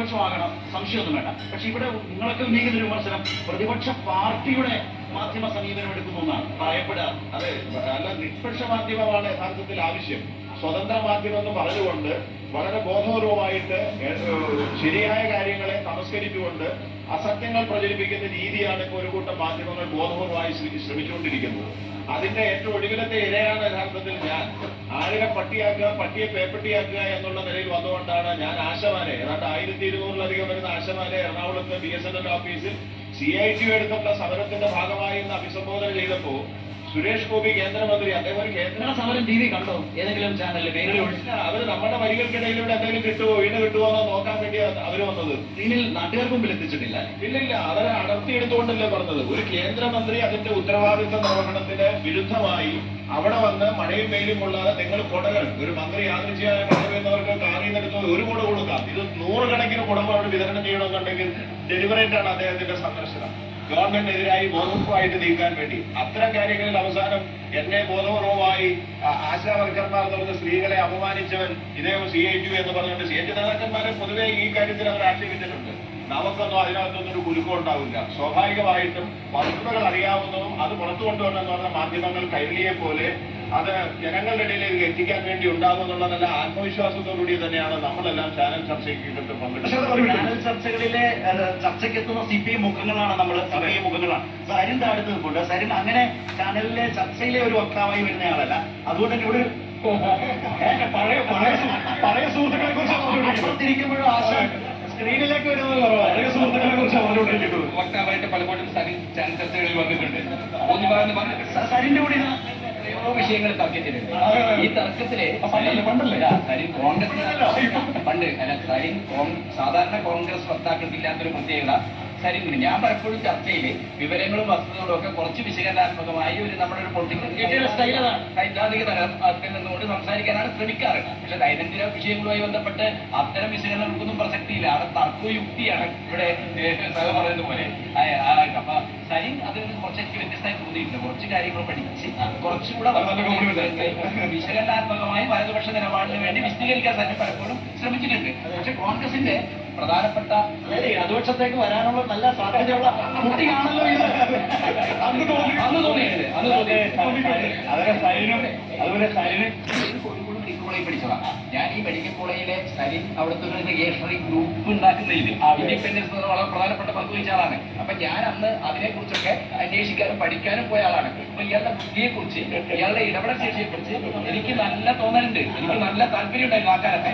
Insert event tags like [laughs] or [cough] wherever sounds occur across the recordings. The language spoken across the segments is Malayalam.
പ്രതിപക്ഷമാകണം സംശയമൊന്നും വേണ്ട. പക്ഷെ ഇവിടെ നിങ്ങളൊക്കെ ഉന്നയിക്കുന്ന വിമർശനം പ്രതിപക്ഷ പാർട്ടിയുടെ മാധ്യമ സമീപനം എടുക്കുന്ന ഒന്നാണ്. ഭയപ്പെടുക. അതെ അല്ല നിഷ്പക്ഷ മാധ്യമമാണ് യഥാർത്ഥത്തിൽ ആവശ്യം. സ്വതന്ത്ര മാധ്യമം എന്ന് പറഞ്ഞുകൊണ്ട് വളരെ ബോധപൂർവമായിട്ട് ശരിയായ കാര്യങ്ങളെ തമസ്കരിച്ചുകൊണ്ട് അസത്യങ്ങൾ പ്രചരിപ്പിക്കുന്ന രീതിയാണ് ഇപ്പോൾ ഒരു കൂട്ടം മാധ്യമങ്ങൾ ബോധപൂർവമായി ശ്ര- ശ്രമിച്ചുകൊണ്ടിരിക്കുന്നത്. അതിന്റെ ഏറ്റവും ഒടുവിലത്തെ ഇരയാണ് യഥാർത്ഥത്തിൽ ഞാൻ. ആളുകളെ പട്ടിയാക്കുക പട്ടിയെ പേപ്പട്ടിയാക്കുക എന്നുള്ള നിലയിൽ വന്നുകൊണ്ടാണ് ഞാൻ ആശമാനെ ഏതാണ്ട് ആയിരത്തി ഇരുന്നൂറിലധികം വരുന്ന ആശമാനെ എറണാകുളത്ത് ബി എസ് എൻ എൽ ഓഫീസിൽ സി ഐ ടി എടുത്തുള്ള സമരത്തിന്റെ ഭാഗമായി ഇന്ന് അഭിസംബോധന ചെയ്തപ്പോ സുരേഷ് ഗോപി കേന്ദ്രമന്ത്രി അദ്ദേഹം ഒരു കേന്ദ്ര സമരം ടി വി കണ്ടോ? ഏതെങ്കിലും ചാനലിൽ ഒഴിച്ച് അവർ നമ്മുടെ വരികൾക്കിടയിലൂടെ എന്തെങ്കിലും കിട്ടുമോ വീണ് കിട്ടുമോ എന്നോ നോക്കാൻ വേണ്ടിയാണ് അവർ വന്നത്. സ്ക്രീനിൽ നാട്ടുകാർക്ക് മുമ്പിൽ എത്തിച്ചിട്ടില്ല ഇല്ല ഇല്ല അവരെ അടർത്തിയെടുത്തുകൊണ്ടല്ലേ പറഞ്ഞത്. ഒരു കേന്ദ്രമന്ത്രി അതിന്റെ ഉത്തരവാദിത്വ നിർവഹണത്തിന് വിരുദ്ധമായി അവിടെ വന്ന് മഴയും വെയിലും കൊള്ളാതെ നിങ്ങൾ കൊടകൾ ഒരു മന്ത്രി യാദൃശ്യമായ മഴ പെയ്യുന്നവർക്ക് കാറിൽ നിന്നെടുത്ത് ഒരു കുട കൊടുക്കാം. ഇത് നൂറുകണക്കിന് കുടുംബം അവിടെ വിതരണം ചെയ്യണമെന്നുണ്ടെങ്കിൽ ഡെലിവറേറ്റ് ആണ് അദ്ദേഹത്തിന്റെ സന്ദർശനം. ഗവൺമെന്റിനെതിരായി ബോധപൂർവമായിട്ട് നീക്കാൻ വേണ്ടി. അത്തരം കാര്യങ്ങളിൽ അവസാനം എന്നെ ബോധപൂർവമായി ആശാവർക്കർമാർ പറഞ്ഞ സ്ത്രീകളെ അപമാനിച്ചവൻ ഇദ്ദേഹം സി ഐ ടി എന്ന് പറഞ്ഞുകൊണ്ട് സി ഐ ടി നേതാക്കന്മാരെ പൊതുവെ ഈ കാര്യത്തിൽ അവർ ആക്ഷേപിച്ചിട്ടുണ്ട്. നമുക്കൊന്നും അതിനകത്തൊന്നും ഒരു കുലുക്കം ഉണ്ടാവില്ല. സ്വാഭാവികമായിട്ടും വസ്തുതകൾ അറിയാവുന്നതും അത് പുറത്തു കൊണ്ടുവരണമെന്ന് പറഞ്ഞ മാധ്യമങ്ങൾ കൈരളിയെ പോലെ അത് ജനങ്ങളുടെ ഇടയിലേക്ക് എത്തിക്കാൻ വേണ്ടി ഉണ്ടാകുമെന്നുള്ള നല്ല ആത്മവിശ്വാസത്തോടുകൂടി തന്നെയാണ് നമ്മളെല്ലാം ചാനൽ ചർച്ചയ്ക്ക് പങ്കെടുക്കുന്നത്. ചാനൽ ചർച്ചകളിലെ ചർച്ചയ്ക്ക് എത്തുന്ന സി പി മുഖങ്ങളാണ് നമ്മൾ സി പി മുഖങ്ങളാണ്. സരിൻ താഴ്ത്തു നിൽക്കുന്നുണ്ട് സരിൻ അങ്ങനെ ചാനലിലെ ചർച്ചയിലെ ഒരു വക്താവായി വരുന്നയാളല്ല അതുകൊണ്ട് തന്നെ ഇവിടെ പഴയ പഴയ പഴയ സുഹൃത്തുക്കളെ കുറിച്ച് ആശ സ്ക്രീനിലേക്ക് വരുന്നത് കുറവാണ് അതൊക്കെ സുഹൃത്തുക്കളെ കുറിച്ച് പറഞ്ഞുകൊണ്ടിരിക്കുന്നത് വക്താവായിട്ട് പലപ്പോഴും സരി ചർച്ചകളിൽ വന്നിട്ടുണ്ട്. ഒന്ന് പറഞ്ഞു പറഞ്ഞ് സ- സരിന്റെ കൂടെ വിഷയങ്ങൾ തർക്കിച്ചിട്ടുണ്ട് ഈ തർക്കത്തിൽ സരിൻ കോൺഗ്രസ് പണ്ട് അല്ല സരിൻ കോൺ- സാധാരണ കോൺഗ്രസ് വക്താക്കൾക്ക് ഇല്ലാത്തൊരു പ്രത്യേകത സരിന് ഞാൻ പലപ്പോഴും ചർച്ചയിൽ വിവരങ്ങളും വസ്തുതകളും ഒക്കെ കുറച്ച് വിശകലനാത്മകമായി ഒരു നമ്മുടെ ഒരു പൊളിറ്റിക്കൽ. സൈദ്ധാന്തിക തലത്തിൽ നിന്നുകൊണ്ട് സംസാരിക്കാനാണ് ശ്രമിക്കാറ്. പക്ഷെ ദൈനംദിന വിഷയങ്ങളുമായി ബന്ധപ്പെട്ട് അത്തരം വിശകലനങ്ങൾക്കൊന്നും പ്രസക്തിയില്ല. അവിടെ തർക്കയുക്തിയാണ് ഇവിടെ ഏഹ്, സഹ പറയുന്നത് പോലെ. അപ്പൊ സരി അതിൽ നിന്ന് കുറച്ച് എനിക്ക് വ്യത്യസ്തമായി തോന്നിയിട്ടുണ്ട്. കുറച്ച് കാര്യങ്ങൾ പഠിച്ച് കുറച്ചുകൂടെ വിശകലനാത്മകമായി വലതുപക്ഷ നിലപാടിന് വേണ്ടി വിശദീകരിക്കാൻ തന്നെ പലപ്പോഴും ശ്രമിച്ചിട്ടുണ്ട്. പക്ഷെ കോൺഗ്രസിന്റെ പ്രധാനപ്പെട്ട ഇടതുപക്ഷത്തേക്ക് വരാനുള്ള നല്ല സാധ്യതയുള്ള കുട്ടിയാണല്ലോ ഇത്. അന്ന് തോന്നി അന്ന് തോന്നി അന്ന് തോന്നി അതുപോലെ സരിനും അതുപോലെ സരിന് പഠിച്ചതാണ് ഞാൻ ഈ മെഡിക്കൽ കോളേജിലെ സരിൻ അവിടുത്തെ ഒരു റിഗേഷണറി ഗ്രൂപ്പ് ഉണ്ടാക്കുന്നതിൽ ഇൻഡിപെൻഡൻസ് എന്ന് വളരെ പ്രധാനപ്പെട്ട പങ്ക് വഹിച്ച ആളാണ്. അപ്പൊ ഞാൻ അന്ന് അതിനെ കുറിച്ചൊക്കെ അന്വേഷിക്കാനും പഠിക്കാനും പോയ ആളാണ്. അപ്പൊ ഇയാളുടെ ബുദ്ധിയെ കുറിച്ച് ഇയാളുടെ ഇടപെടൽ ശേഷിയെ കുറിച്ച് എനിക്ക് നല്ല തോന്നലുണ്ട്. എനിക്ക് നല്ല താല്പര്യം ഉണ്ടായിരുന്നു ആ കാലത്തെ.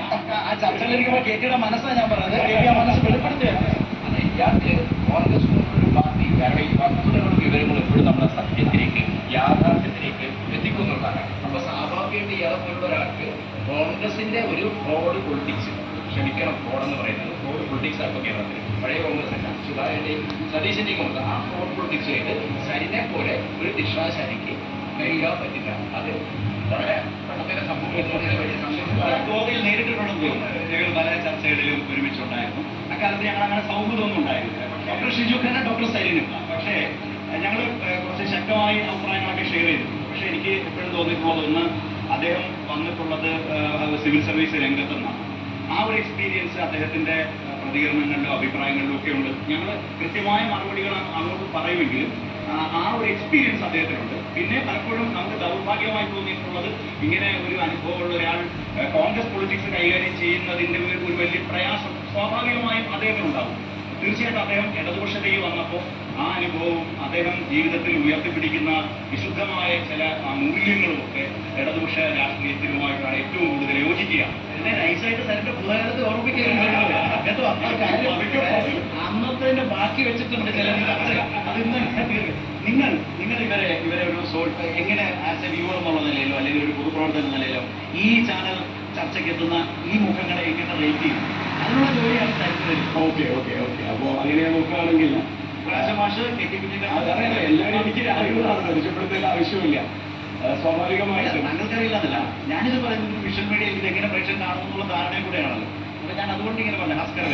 ആ ചർച്ചയിലിരിക്കുമ്പോൾ കേട്ടിയുടെ മനസ്സാണ് ഞാൻ പറഞ്ഞത്. കേട്ടി ആ മനസ്സ് വെളിപ്പെടുത്തുകയാണ്. അതെ ഇയാൾക്ക് കോൺഗ്രസ് ഒരു പാർട്ടി കാരണം ഈ വസ്തുതകളും വിവരങ്ങളും എപ്പോഴും നമ്മുടെ സത്യത്തിലേക്ക് യാഥാർത്ഥ്യത്തിലേക്ക് എത്തിക്കുന്നുള്ളതാണ്. അപ്പൊ സ്വാഭാവികമായിട്ട് ഇയാളെ പോലുള്ള ഒരാൾക്ക് കോൺഗ്രസിന്റെ ഒരു ഫ്രോഡ് പൊളിറ്റിക്സ് ക്ഷമിക്കണം ഫ്രോഡെന്ന് പറയുന്നത് ഫ്രോഡ് പൊളിറ്റിക്സ് ആണ് കേരളത്തിൽ പഴയ കോൺഗ്രസ് അല്ല സുധാകരന്റെയും സതീശന്റെയും കോൺഗ്രസ് ആ ഫ്രോഡ് പൊളിറ്റിക്സ് ആയിട്ട് സരിനെ പോലെ ഒരു ദിശാശാലിക്ക് കഴിയാൻ പറ്റില്ല. അത് വളരെ നേരിട്ടിട്ടുണ്ടെന്ന് തോന്നുന്നു ഞങ്ങൾ പല ചർച്ചകളിലും ഒരുമിച്ചുണ്ടായിരുന്നു. അക്കാലത്ത് ഞങ്ങൾ അങ്ങനെ സൗഹൃദമൊന്നും ഉണ്ടായിരുന്നില്ല. ഡോക്ടർ ഷിജു ഖാനും ഡോക്ടർ സൈലിനും പക്ഷേ ഞങ്ങൾ കുറച്ച് ശക്തമായി അഭിപ്രായങ്ങളൊക്കെ ഷെയർ ചെയ്തു പക്ഷേ എനിക്ക് എപ്പോഴും തോന്നിയിട്ടുള്ളത് ഒന്ന് അദ്ദേഹം വന്നിട്ടുള്ളത് സിവിൽ സർവീസ് രംഗത്തുനിന്നാണ്. ആ ഒരു എക്സ്പീരിയൻസ് അദ്ദേഹത്തിന്റെ പ്രതികരണങ്ങളിലും അഭിപ്രായങ്ങളിലും ഒക്കെ ഉണ്ട്. ഞങ്ങൾ കൃത്യമായ മറുപടികൾ അങ്ങോട്ട് പറയുമെങ്കിലും ആ ഒരു എക്സ്പീരിയൻസ് അദ്ദേഹത്തിനുണ്ട്. പിന്നെ പലപ്പോഴും നമുക്ക് ദൗർഭാഗ്യമായി തോന്നിയിട്ടുള്ളത് ഇങ്ങനെ ഒരു അനുഭവമുള്ള ഒരാൾ കോൺഗ്രസ് പൊളിറ്റിക്സ് കൈകാര്യം ചെയ്യുന്നതിന്റെ ഒരു ഒരു വലിയ പ്രയാസം സ്വാഭാവികമായും അദ്ദേഹത്തിനുണ്ടാവും തീർച്ചയായിട്ടും അദ്ദേഹം ഇടതുപക്ഷത്തേക്ക് വന്നപ്പോൾ ആ അനുഭവവും അദ്ദേഹം ജീവിതത്തിൽ ഉയർത്തിപ്പിടിക്കുന്ന വിശുദ്ധമായ ചില മൂല്യങ്ങളും ഒക്കെ ഇടതുപക്ഷ രാഷ്ട്രീയത്തിലുമായിട്ടാണ് ഏറ്റവും കൂടുതൽ യോജിക്കുക. നൈസായിട്ട് തന്റെ അന്നത്തെ ബാക്കി വെച്ചിട്ടുണ്ട് ചില നിങ്ങൾ നിങ്ങൾ ഇവരെ ഇവരെ ഒരു സോൾ എങ്ങനെ ആസ് എ വ്യൂവർ എന്നുള്ള നിലയിലോ അല്ലെങ്കിൽ ഒരു പൊതുപ്രവർത്തന എന്ന നിലയിലോ ഈ ചാനൽ ചർച്ചയ്ക്ക് എത്തുന്ന ഈ മുഖങ്ങളെ എങ്ങനെ റേറ്റ് ചെയ്യും? അതിനുള്ള ജോലിയാണ് ഓക്കെ ഓക്കെ ഓക്കെ. അപ്പോ അങ്ങനെ നോക്കുകയാണെങ്കിൽ മാഷ് കെട്ടിപ്പിടിച്ചിട്ട് അതറിയാലോ എല്ലാവരും എനിക്ക് അറിയുന്നതാണ് പരിചയപ്പെടുത്തേണ്ട ആവശ്യമില്ല ആ, സ്വാഭാവികമായിട്ടും. താങ്കൾക്കറിയില്ലെന്നല്ല ഞാനിത് പറയുന്നത് വിഷൻ മീഡിയ ഇത് എങ്ങനെ പ്രേക്ഷകർ കാണുമെന്നുള്ള ധാരണയും കൂടെയാണല്ലോ ഞാൻ അതുകൊണ്ട് ഇങ്ങനെ പറഞ്ഞു ഭാസ്കർ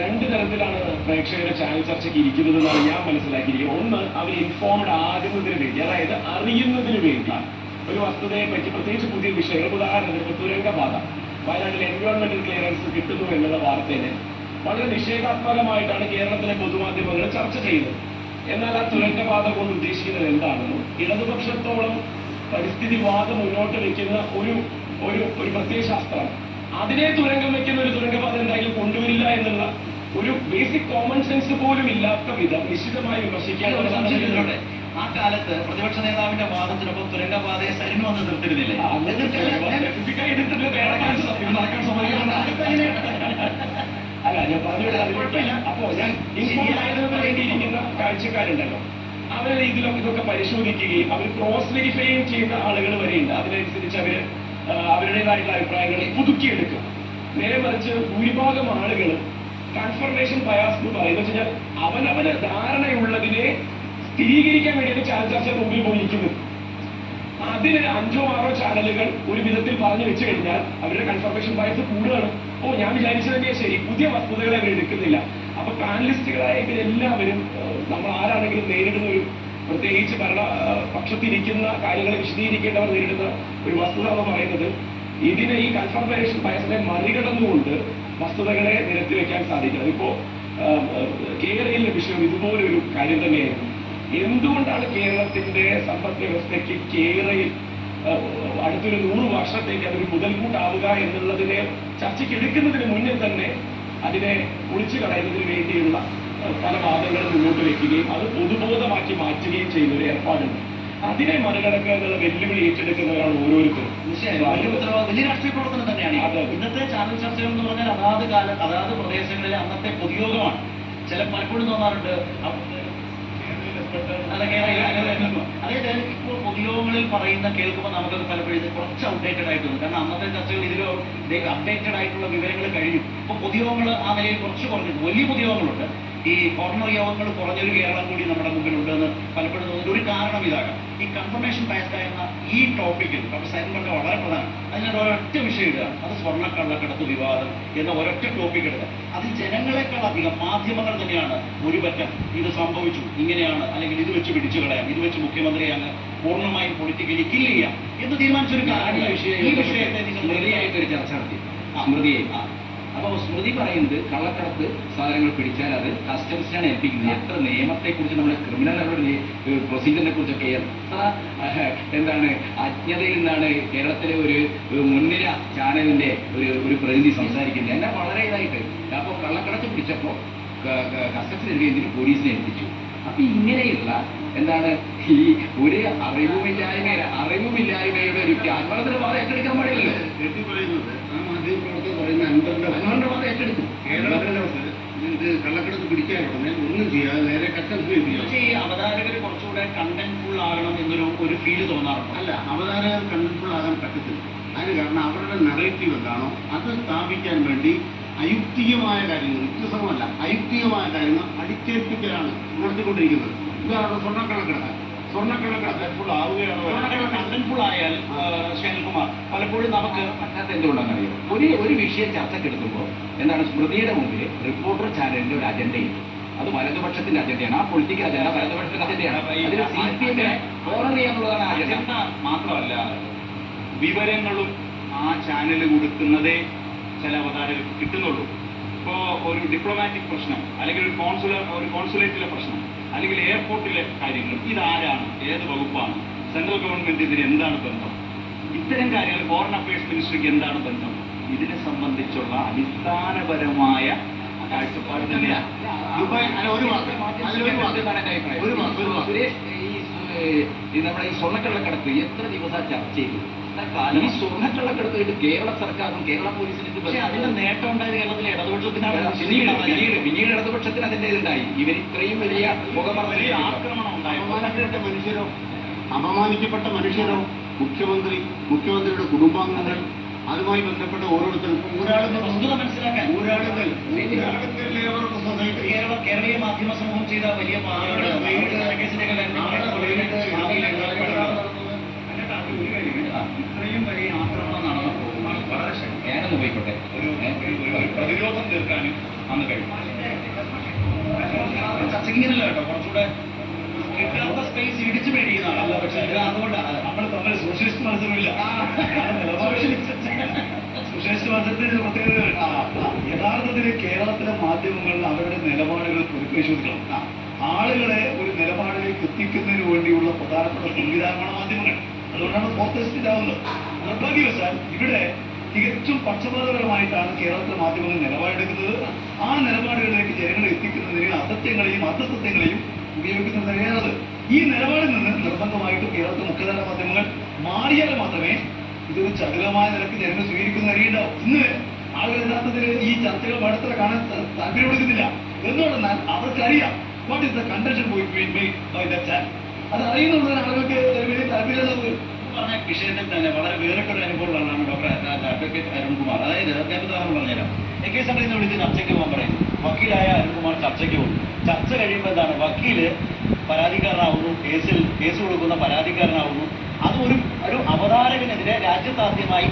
രണ്ട് തരത്തിലാണ് പ്രേക്ഷകരുടെ ചാനൽ ചർച്ചയ്ക്ക് ഇരിക്കുന്നത് എന്നാണ് ഞാൻ മനസ്സിലാക്കിയിരിക്കുന്നത്. ഒന്ന് അവർ ഇൻഫോംഡ് ആകുന്നതിന് വേണ്ടി അതായത് അറിയുന്നതിന് വേണ്ടി. ഒരു വസ്തുതയെ പറ്റി പ്രത്യേകിച്ച് പുതിയ വിഷയങ്ങൾ. ഉദാഹരണത്തിന് തുരങ്കപാത വയനാട്ടിൽ എൻവയോൺമെന്റൽ ക്ലിയറൻസ് കിട്ടുന്നു എന്നുള്ള വാർത്തയെ വളരെ നിഷേധാത്മകമായിട്ടാണ് കേരളത്തിലെ പൊതുമാധ്യമങ്ങൾ ചർച്ച ചെയ്യുന്നത്. എന്നാൽ ആ തുരങ്കപാത കൊണ്ട് ഉദ്ദേശിക്കുന്നത് എന്താണെന്നും ഇടതുപക്ഷത്തോളം പരിസ്ഥിതിവാദം മുന്നോട്ട് വെക്കുന്ന ഒരു ഒരു ഒരു പ്രത്യയശാസ്ത്രം അതിനെ തുരങ്കം വെക്കുന്ന ഒരു തുരങ്കപാത എന്തായാലും കൊണ്ടുവരില്ല എന്നുള്ള ഒരു ബേസിക് കോമൺ സെൻസ് പോലും ഇല്ലാത്ത വിധം നിശ്ചിതമായി വിമർശിക്കാൻ ആ കാലത്ത് പ്രതിപക്ഷ നേതാവിന്റെ വാദത്തിനൊപ്പം തുരങ്കപാതയെ സരിന് വന്ന് നിർത്തിരുന്നില്ലേ എടുത്തിട്ട് വേറെ നടക്കാൻ [laughs] അല്ല ഞാൻ പറഞ്ഞു അപ്പോ ഞാൻ ഇൻഫോം പറയേണ്ടിയിരിക്കുന്ന കാഴ്ചക്കാരുണ്ടല്ലോ. അവരെ ഇതിലൊക്കെ ഇതൊക്കെ പരിശോധിക്കുകയും അവർ ക്രോസ് വെരിഫൈയും ചെയ്യുന്ന ആളുകൾ വരെയുണ്ട്. അതിനനുസരിച്ച് അവർ അവരുടേതായിട്ടുള്ള അഭിപ്രായങ്ങൾ പുതുക്കിയെടുക്കും. നേരെ മറിച്ച് ഭൂരിഭാഗം ആളുകൾ കൺഫർമേഷൻ ബയാസ് എന്ന് പറയുന്നത് വെച്ചാൽ അവനവന് ധാരണയുള്ളതിനെ സ്ഥിരീകരിക്കാൻ വേണ്ടിയിട്ട് ചാനൽ ചർച്ച മുമ്പിൽ പോയിരിക്കുന്നത് അതിന് അഞ്ചോ ആറോ ചാനലുകൾ ഒരു വിധത്തിൽ പറഞ്ഞു വെച്ച് കഴിഞ്ഞാൽ അവരുടെ കൺഫർമേഷൻ ബയസ് കൂടുകയാണ്. ഓ ഞാൻ വിചാരിച്ചത് തന്നെയാ ശരി. പുതിയ വസ്തുതകൾ അവർ എടുക്കുന്നില്ല. അപ്പൊ പാനലിസ്റ്റുകളായ ഇവരെല്ലാവരും നമ്മൾ ആരാണെങ്കിലും നേരിടുന്ന ഒരു പ്രത്യേകിച്ച് ഭരണ പക്ഷത്തിരിക്കുന്ന കാര്യങ്ങളെ വിശദീകരിക്കേണ്ടവർ നേരിടുന്ന ഒരു വസ്തുത എന്ന് പറയുന്നത് ഇതിനെ ഈ കൺഫർമേഷൻ ബയസിനെ മറികടന്നുകൊണ്ട് വസ്തുതകളെ നിരത്തി വെക്കാൻ സാധിക്കും. അതിപ്പോ കേരളയിലെ വിഷയം ഇതുപോലൊരു കാര്യം തന്നെയായിരുന്നു. എന്തുകൊണ്ടാണ് കേരളത്തിന്റെ സമ്പദ് വ്യവസ്ഥയ്ക്ക് കേരളയിൽ അടുത്തൊരു നൂറ് വർഷത്തേക്ക് അതൊരു മുതൽക്കൂട്ടാവുക എന്നുള്ളതിനെ ചർച്ചയ്ക്ക് എടുക്കുന്നതിന് മുന്നേ തന്നെ അതിനെ ഒളിച്ചു കളയുന്നതിന് വേണ്ടിയുള്ള പല വാദങ്ങളും മുന്നോട്ട് വയ്ക്കുകയും അത് പൊതുബോധമാക്കി മാറ്റുകയും ചെയ്യുന്ന ഒരു ഏർപ്പാടുണ്ട്. അതിനെ മറികടക്കുക എന്നുള്ള വെല്ലുവിളി ഏറ്റെടുക്കുന്നവരാണ് ഓരോരുത്തരും. വലിയ വലിയ രാഷ്ട്രീയ പ്രവർത്തനം തന്നെയാണ്. ഇന്നത്തെ ചാനൽ ചർച്ചകൾ എന്ന് പറഞ്ഞാൽ അതാത് കാലം അതാത് പ്രദേശങ്ങളിലെ അന്നത്തെ പൊതുയോഗമാണ്. ചില പലപ്പോഴും തോന്നാറുണ്ട് അതായത് ഇപ്പോൾ പൊതുയോഗങ്ങളിൽ പറയുന്ന കേൾക്കുമ്പോൾ നമുക്കത് പലപ്പോഴും കുറച്ച് ഔട്ട്ഡേറ്റഡ് ആയിട്ട് തോന്നും കാരണം അന്നത്തെ ചർച്ചകൾ ഇതിലോ അപ്ഡേറ്റഡ് ആയിട്ടുള്ള വിവരങ്ങൾ കഴിഞ്ഞു. ഇപ്പൊ പൊതുയോഗങ്ങൾ ആ നിലയിൽ കുറച്ച് കുറഞ്ഞു വലിയ പൊതുയോഗങ്ങളുണ്ട് ഈ കോർണർ യോഗങ്ങൾ കുറഞ്ഞൊരു കേരളം കൂടി നമ്മുടെ മുമ്പിൽ ഉണ്ടെന്ന് പലപ്പോഴും തോന്നുന്നു. ഒരു കാരണം ഇതാകാം ഈ കൺഫർമേഷൻ ബയസ്ഡ് ആയ ഈ ടോപ്പിക്കിൽ ഡോക്ടർ സൈൻ പറഞ്ഞ വളരെ പ്രധാനം. അതിനൊരു ഒരൊറ്റ വിഷയം ഇടുക. അത് സ്വർണക്കള്ളക്കടത്ത് വിവാദം എന്ന ഒരൊറ്റ ടോപ്പിക് ഇടുക. അത് ജനങ്ങളെക്കാൾ അധികം മാധ്യമങ്ങൾ തന്നെയാണ് ഒരുപറ്റം ഇത് സംഭവിച്ചു. ഇങ്ങനെയാണ് അല്ലെങ്കിൽ ഇത് വെച്ച് പിടിച്ചു കളയാം. ഇത് വെച്ച് മുഖ്യമന്ത്രിയെ അങ്ങ് പൂർണമായും പൊളിറ്റിക്കലി കില്ല് ചെയ്യാം എന്ന് തീരുമാനിച്ചൊരു ഈ വിഷയം ഈ വിഷയത്തെ നിങ്ങൾ ഒരു ചർച്ച നടത്തി. സ്മൃതിയെ ആ. അപ്പൊ സ്മൃതി പറയുന്നത് കള്ളക്കടത്ത് സാധനങ്ങൾ പിടിച്ചാൽ അത് കസ്റ്റംസിനാണ് ഏൽപ്പിക്കുന്നത്. എത്ര നിയമത്തെ കുറിച്ച് നമ്മുടെ ക്രിമിനൽ നടപടി പ്രൊസീജിയറിനെ കുറിച്ചൊക്കെ എത്ര എന്താണ് അജ്ഞതയിൽ നിന്നാണ് കേരളത്തിലെ ഒരു മുൻനിര ചാനലിന്റെ ഒരു ഒരു പ്രതിനിധി സംസാരിക്കുന്നത്. എന്നെ വളരെ ഇതായിട്ട്. അപ്പോൾ കള്ളക്കടത്ത് പിടിച്ചപ്പോൾ കസ്റ്റംസിന് എന്തിനു പോലീസിനെ ഏൽപ്പിച്ചു? അപ്പൊ ഇങ്ങനെയുള്ള എന്താണ് ഈ ഒരു അറിവുമില്ലായ്മ അറിവുമില്ലായ്മയുടെ ഒരു ആത്മഹത്യ വാദം ഏറ്റെടുക്കാൻ പാടില്ലല്ലോ. അൻപറിന്റെ അനുവന്റെ വാദം ഏറ്റെടുക്കും കേരളത്തിനകത്ത് ഇത് കള്ളക്കടത്ത് പിടിക്കാൻ ഒന്നും ചെയ്യാതെ നേരെ കസ്റ്റംസ് ഏൽപ്പിക്കണം ഈ അവതാരകർ കുറച്ചുകൂടെ കണ്ടന്റ്ഫുൾ ആകണം എന്നൊരു ഒരു ഫീൽ തോന്നാറുണ്ട്. അല്ല അവതാരകർ കണ്ടന്റ്ഫുൾ ആകാൻ പറ്റത്തില്ല. അതിന് കാരണം അവരുടെ നറേറ്റീവ് എന്താണോ അത് സ്ഥാപിക്കാൻ വേണ്ടി അയുക്തികമായ കാര്യങ്ങൾ യുക്തിസമമല്ല അയുക്തികമായ കാര്യങ്ങൾ അടിച്ചേൽപ്പിക്കലാണ് നടത്തിക്കൊണ്ടിരിക്കുന്നത് ഉദാഹരണം സ്വർണക്കള്ളക്കടത്ത്. സ്വർണക്കള്ളക്കടത്ത് ഫുൾ ആവുകയാണ്. കണ്ടന്റ്ഫുൾ ആയാൽ ആ, ശൈലകുമാർ പലപ്പോഴും നമുക്ക് പറ്റാത്ത അറിയാം? ഒരു ഒരു വിഷയം ചർച്ചക്കെടുക്കുമ്പോൾ എന്താണ് സ്മൃതിയുടെ മുമ്പിൽ റിപ്പോർട്ടർ ചാനലിന്റെ ഒരു അജണ്ടയുണ്ട്. അത് വലതുപക്ഷത്തിന്റെ അജണ്ടയാണ്. ആ പൊളിറ്റിക്കൽ അജണ്ട വലതുപക്ഷത്തിന്റെ അജണ്ടയാണ്. അതിൽ സി പി എമ്മിനെ ഓണർ ചെയ്യാന്നുള്ളതാണ് അജണ്ട അജണ്ട. മാത്രമല്ല വിവരങ്ങളും ആ ചാനൽ കൊടുക്കുന്നതേ ചില അവതാരകർക്ക് കിട്ടുന്നുള്ളൂ. ഇപ്പോ ഒരു ഡിപ്ലോമാറ്റിക് പ്രശ്നം അല്ലെങ്കിൽ ഒരു കോൺസുലർ ഒരു കോൺസുലേറ്റിലെ പ്രശ്നം. അല്ലെങ്കിൽ എയർപോർട്ടിലെ കാര്യങ്ങൾ. ഇതാരാണ്? ഏത് വകുപ്പാണ്? സെൻട്രൽ ഗവൺമെന്റ് ഇതിന് എന്താണ് ബന്ധം? ഇത്തരം കാര്യങ്ങൾ ഫോറിൻ അഫയേഴ്സ് മിനിസ്ട്രിക്ക് എന്താണ് ബന്ധം? ഇതിനെ സംബന്ധിച്ചുള്ള അടിസ്ഥാനപരമായ കാഴ്ചപ്പാട് തന്നെയാണ്. ഒരു മാസം ഒരു മാസം സുരേഷ് ഈ നമ്മുടെ ഈ സ്വർണക്കള്ളക്കടത്ത് എത്ര ദിവസം ചർച്ച ചെയ്തു? ഈ സ്വർണക്കള്ളക്കടത്തായിട്ട് കേരള സർക്കാരും കേരള പോലീസിനും പക്ഷേ അതിന്റെ നേട്ടം ഉണ്ടായത് കേരളത്തിലെ ഇടതുപക്ഷത്തിനാണ് പിന്നീട് പിന്നീട് പിന്നീട് ഇടതുപക്ഷത്തിന് അതിന്റെ ഇതുണ്ടായി. ഇവർ ഇത്രയും വലിയ മുഖമറിയ ആക്രമണം ഉണ്ടായി. അപമാനിക്കപ്പെട്ട മനുഷ്യരോ? അപമാനിക്കപ്പെട്ട മനുഷ്യരോ? മുഖ്യമന്ത്രി മുഖ്യമന്ത്രിയുടെ കുടുംബാംഗങ്ങൾ അതുമായി ബന്ധപ്പെട്ട ഓരോരുത്തർക്കും ഒരാളുടെ വസ്തുത മനസ്സിലാക്കാൻ. സൊസൈറ്റി കേരള കേരളീയ മാധ്യമ സമൂഹം ചെയ്ത വലിയ പാവങ്ങൾ ഇത്രയും വലിയ ആക്രമണം നടന്നപ്പോൾ വളരെ ശക്തി ഞാനൊന്ന് പോയിക്കോട്ടെ ഒരു പ്രതിരോധം തീർക്കാനും അന്ന് കഴിഞ്ഞു ചർച്ചയ്ക്ക് ഇങ്ങനല്ല കേട്ടോ. കുറച്ചുകൂടെ കിട്ടാത്ത സ്പേസ് ഇടിച്ചു മേടിക്കുന്നതാണ്. പക്ഷെ അതുകൊണ്ടാണ്. നമ്മൾ തമ്മിൽ സോഷ്യലിസ്റ്റ് മത്സരമില്ല. സോഷ്യലിസ്റ്റ് മതത്തിന്റെ ഒരു യഥാർത്ഥത്തിൽ കേരളത്തിലെ മാധ്യമങ്ങൾ അവരുടെ നിലപാടുകൾ പുനഃപരിശോധിക്കണം ആളുകളെ ഒരു നിലപാടിലേക്ക് എത്തിക്കുന്നതിന് വേണ്ടിയുള്ള പ്രധാനപ്പെട്ട സംവിധാനമാണ് മാധ്യമങ്ങൾ. അതുകൊണ്ടാണ് പോപ്പുലിസ്റ്റ് ആവുന്നത് നിർഭാഗ്യവശാൽ ഇവിടെ തികച്ചും പക്ഷപാതപരമായിട്ടാണ് കേരളത്തിലെ മാധ്യമങ്ങൾ നിലപാടെടുക്കുന്നത്. ആ നിലപാടുകളിലേക്ക് ജനങ്ങളെ എത്തിക്കുന്നതിന് അസത്യങ്ങളെയും അസത്യങ്ങളെയും ഉപയോഗിക്കുന്ന അറിയാതെ ഈ നിലപാടിൽ നിന്ന് നിർബന്ധമായിട്ടും കേരളത്തിലെ മുഖ്യധാര മാധ്യമങ്ങൾ മാറിയാൽ മാത്രമേ ഇതൊരു ചടുലമായ നിലയ്ക്ക് ജനങ്ങൾ സ്വീകരിക്കുന്ന അറിയുണ്ടാവും ഇന്ന് ആളുകൾ യഥാർത്ഥത്തിൽ ഈ ചർച്ചകൾ പടത്തിൽ കാണാൻ താല്പര്യം കൊടുക്കുന്നില്ല. എന്തുകൊണ്ടെന്നാൽ അവർക്കറിയാം what is the contention by the channel അത് അറിയുന്നുള്ളതിന് ആളുകൾക്ക് താല്പര്യമുള്ളത് പറഞ്ഞ വിഷയത്തിൽ തന്നെ വളരെ വേറിട്ടൊരു അനുഭവമുള്ളതാണ് ഡോക്ടർ അഡ്വക്കേറ്റ് അരുൺകുമാർ. അതായത് ഞാൻ ഉദാഹരണം പറഞ്ഞുതരാം. എ കെ സഭയിൽ നിന്ന് വിളിച്ച് ചർച്ചയ്ക്ക് പോകാൻ പറയും. വക്കീലായ അരുൺകുമാർ ചർച്ചയ്ക്ക് പോകും. ചർച്ച കഴിയുമ്പോൾ എന്താണ്? വക്കീൽ പരാതിക്കാരനാവുന്നു കേസിൽ കേസ് കൊടുക്കുന്ന പരാതിക്കാരനാവുന്നു. അത് ഒരു ഒരു അവതാരകനെതിരെ രാജ്യത്താദ്യമായി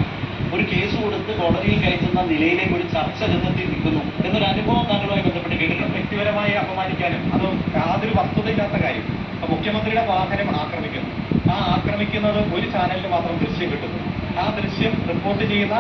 ഒരു കേസ് കൊടുത്ത് കോടതിയിൽ കയറ്റുന്ന നിലയിലേക്ക് ഒരു ചർച്ച ചെന്നെത്തി നിൽക്കുന്നു എന്നൊരു അനുഭവം താങ്കളുമായി ബന്ധപ്പെട്ട് കേട്ടിട്ടുണ്ട്? വ്യക്തിപരമായി അപമാനിക്കാനും അത് യാതൊരു വസ്തുതയില്ലാത്ത കാര്യം. മുഖ്യമന്ത്രിയുടെ വാഹനം ആക്രമിക്കുന്നു ആക്രമിക്കുന്നത് ഒരു ചാനലിന് മാത്രം ദൃശ്യം കിട്ടുന്നു. ആ ദൃശ്യം റിപ്പോർട്ട് ചെയ്യുന്ന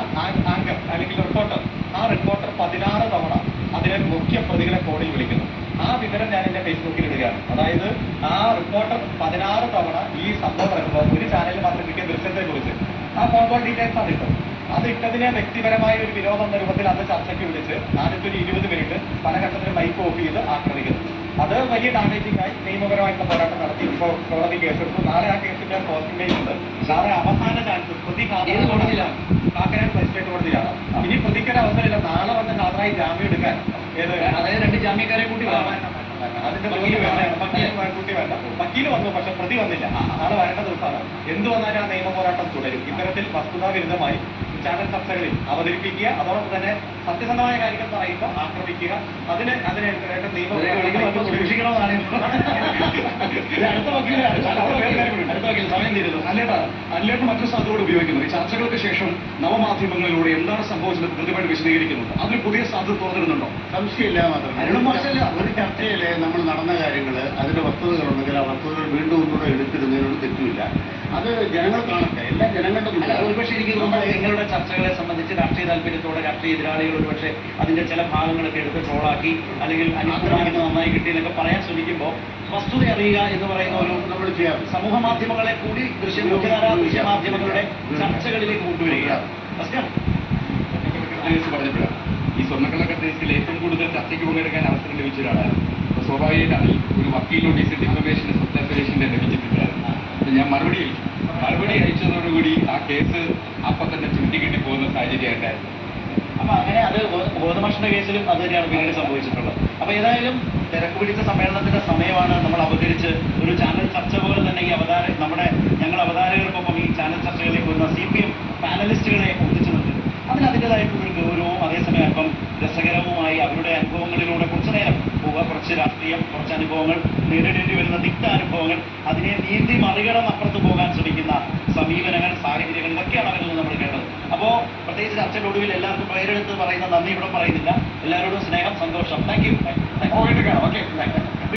ആങ്കർ അല്ലെങ്കിൽ റിപ്പോർട്ടർ ആ റിപ്പോർട്ടർ പതിനാറ് തവണ അതിനെ മുഖ്യ പ്രതികളെ കോടി വിളിക്കുന്നു. ആ വിവരം ഞാൻ എന്റെ ഫേസ്ബുക്കിൽ ഇടുകയാണ്. അതായത് ആ റിപ്പോർട്ടർ പതിനാറ് തവണ ഈ സംഭവം നടക്കുമ്പോൾ ഒരു ചാനലിൽ മാത്രം കിട്ടിയ ദൃശ്യത്തെ കുറിച്ച്. ആ ഫോൺ കോൾ ഡീറ്റെയിൽസ് അത് ഇട്ടു. അത് ഇട്ടതിനെ വ്യക്തിപരമായ ഒരു വിരോധം എന്ന രൂപത്തിൽ അത് ചർച്ചയ്ക്ക് വിളിച്ച് ആദ്യത്തെ ഒരു ഇരുപത് മിനിറ്റ് പല ഘട്ടത്തിലും മൈക്ക് ഓഫ് ചെയ്ത് ആക്രമിക്കുന്നു. അത് വലിയ ഡാമേജിംഗ് ആയി നിയമപരമായിട്ടുള്ള പോരാട്ടം നടത്തി. ഇപ്പോൾ കോടതി കേസെടുത്തു നാളെ ആ കേസിന്റെ പോസ്റ്റിംഗ് ഉണ്ട്. നാളെ അവസാന ചാൻസ് പ്രതി കോടതിയിലാണ്? കാക്കനാട് മജിസ്ട്രേറ്റ് കോടതിയിലാണ്. ഇനി പ്രതിക്കൊരു അവസരമില്ല. നാളെ വന്ന് ഹാജരായി ജാമ്യം എടുക്കാൻ. ഏത്? അതായത് രണ്ട് ജാമ്യക്കാരെ കൂട്ടി. അതിന്റെ ജോലി വേണ്ട. വക്കീൽ കൂട്ടി വേണ്ട. വക്കീൽ വന്നു പക്ഷെ പ്രതി വന്നില്ല. നാളെ വരേണ്ട ദിവസമാണ്. എന്ത് വന്നാലും ആ നിയമ പോരാട്ടം തുടരും. ഇത്തരത്തിൽ വസ്തുതാ വിരുദ്ധമായി ചാനൽ ചർച്ചകളിൽ അവതരിപ്പിക്കുക. അതോടൊപ്പം തന്നെ സത്യസന്ധമായ കാര്യങ്ങൾ പറയുമ്പോൾ ആക്രമിക്കുക. അതിന് അതിന് വേണ്ട നിയമ ഇവരെ വിളിക്കുമ്പോൾ അല്പം സൂക്ഷിക്കണമെന്നാണ് ഇത് അടുത്ത വക്കീലാണ് അടുത്ത വക്കീൽ സമയം തീരുന്നു. അല്ലേട്ടാ അല്ലേട്ട് മറ്റൊരു സാധ്യതയോട് ഉപയോഗിക്കുന്നത് ഈ ചർച്ചകൾക്ക് ശേഷം നവമാധ്യമങ്ങളിലൂടെ എന്താണ് സംഭവിച്ചത് കൃത്യമായിട്ട് വിശദീകരിക്കുന്നുണ്ട്. അതിന് പുതിയ സാധ്യത തുറന്നിടുന്നുണ്ടോ? സംശയമില്ല മാത്രം. ഒരു ചർച്ചയിലെ നമ്മൾ നടന്ന കാര്യങ്ങൾ അതിന്റെ വസ്തുതകളുണ്ടെങ്കിൽ ആ വസ്തുതകൾ വീണ്ടും ഒന്നുകൂടെ എടുത്തിരുന്നതിനോട് തെറ്റുമില്ല. അത് ജനങ്ങൾ കാണട്ടെ. എല്ലാ ജനങ്ങളുടെ ഒരുപക്ഷെ എനിക്ക് നിങ്ങളുടെ ചർച്ചകളെ സംബന്ധിച്ച് രാഷ്ട്രീയ താല്പര്യത്തോടെ രാഷ്ട്രീയ എതിരാളികൾ ഒരുപക്ഷെ അതിന്റെ ചില ഭാഗങ്ങളൊക്കെ എടുത്ത് ട്രോളാക്കി അല്ലെങ്കിൽ അനുകൂലമായിട്ട് നന്നായി കിട്ടി എന്നൊക്കെ പറയാൻ ശ്രമിക്കുമ്പോൾ വസ്തുത അറിയുക എന്ന് പറയുന്ന ഒരു നമ്മൾ ചെയ്യാം. സമൂഹ മാധ്യമങ്ങളെ കൂടി ദൃശ്യ മുഖ്യധാരാ ദൃശ്യ മാധ്യമങ്ങളുടെ ചർച്ചകളിലേക്ക് പറഞ്ഞപ്പോഴാണ് ഈ സ്വർണക്കള്ളക്ക കേസിൽ ഏറ്റവും കൂടുതൽ ചർച്ചയ്ക്ക് പങ്കെടുക്കാൻ അവസരം ലഭിച്ച ഒരാളാണ് അപ്പൊ സ്വാഭാവികമായിട്ടാണ് ഒരു വക്കീൽ നോട്ടീസ് ഇൻഫർമേഷൻ സത്യ സുരേഷിന്റെ ലഭിച്ചിട്ടുണ്ടായിരുന്നു ഞാൻ മറുപടി മറുപടി അയച്ചതോടുകൂടി ആ കേസ് അപ്പൊ തന്നെ ചുരുട്ടിക്കിട്ടി പോകുന്ന സാഹചര്യമായിട്ടായിരുന്നു അപ്പൊ അങ്ങനെ അത് ഗോ- ഗോതമർഷന്റെ കേസിലും അത് തന്നെയാണ് പിന്നീട് സംഭവിച്ചിട്ടുള്ളത്. അപ്പൊ ഏതായാലും തിരക്ക് പിടിച്ച സമ്മേളനത്തിന്റെ സമയമാണ് നമ്മൾ അവതരിച്ച് ഒരു ചാനൽ ചർച്ച പോലെ തന്നെ ഈ അവതാര നമ്മുടെ ഞങ്ങൾ അവതാരകർക്കൊപ്പം ഈ ചാനൽ ചർച്ചകളിലേക്ക് വരുന്ന സി പി എം പാനലിസ്റ്റുകളെ ഒന്നിച്ചു നിർത്തി. അതിന് അതിന്റെതായിട്ടുള്ള ഒരു ഗൗരവവും അതേസമയം അല്പം രസകരവുമായി അവരുടെ അനുഭവങ്ങളിലൂടെ കുറച്ചു നേരം പോവുക. കുറച്ച് രാഷ്ട്രീയം കുറച്ച് അനുഭവങ്ങൾ നേരിടേണ്ടി വരുന്ന തിക്ത അനുഭവങ്ങൾ അതിനെ നീന്തി മറികടന്ന് അപ്പുറത്ത് പോകാൻ ശ്രമിക്കുന്ന സമീപനങ്ങൾ സാഹചര്യങ്ങൾ ഇതൊക്കെയാണ് അവരിൽ നിന്ന് നമ്മൾ കേട്ടത് അപ്പോ പ്രത്യേകിച്ച് ചർച്ചയുടെ ഒടുവിൽ എല്ലാവർക്കും പേരെടുത്ത് പറയുന്ന നന്ദി ഇവിടെ പറയുന്നില്ല. എല്ലാവരോടും സ്നേഹം സന്തോഷം. Thank you okay thank okay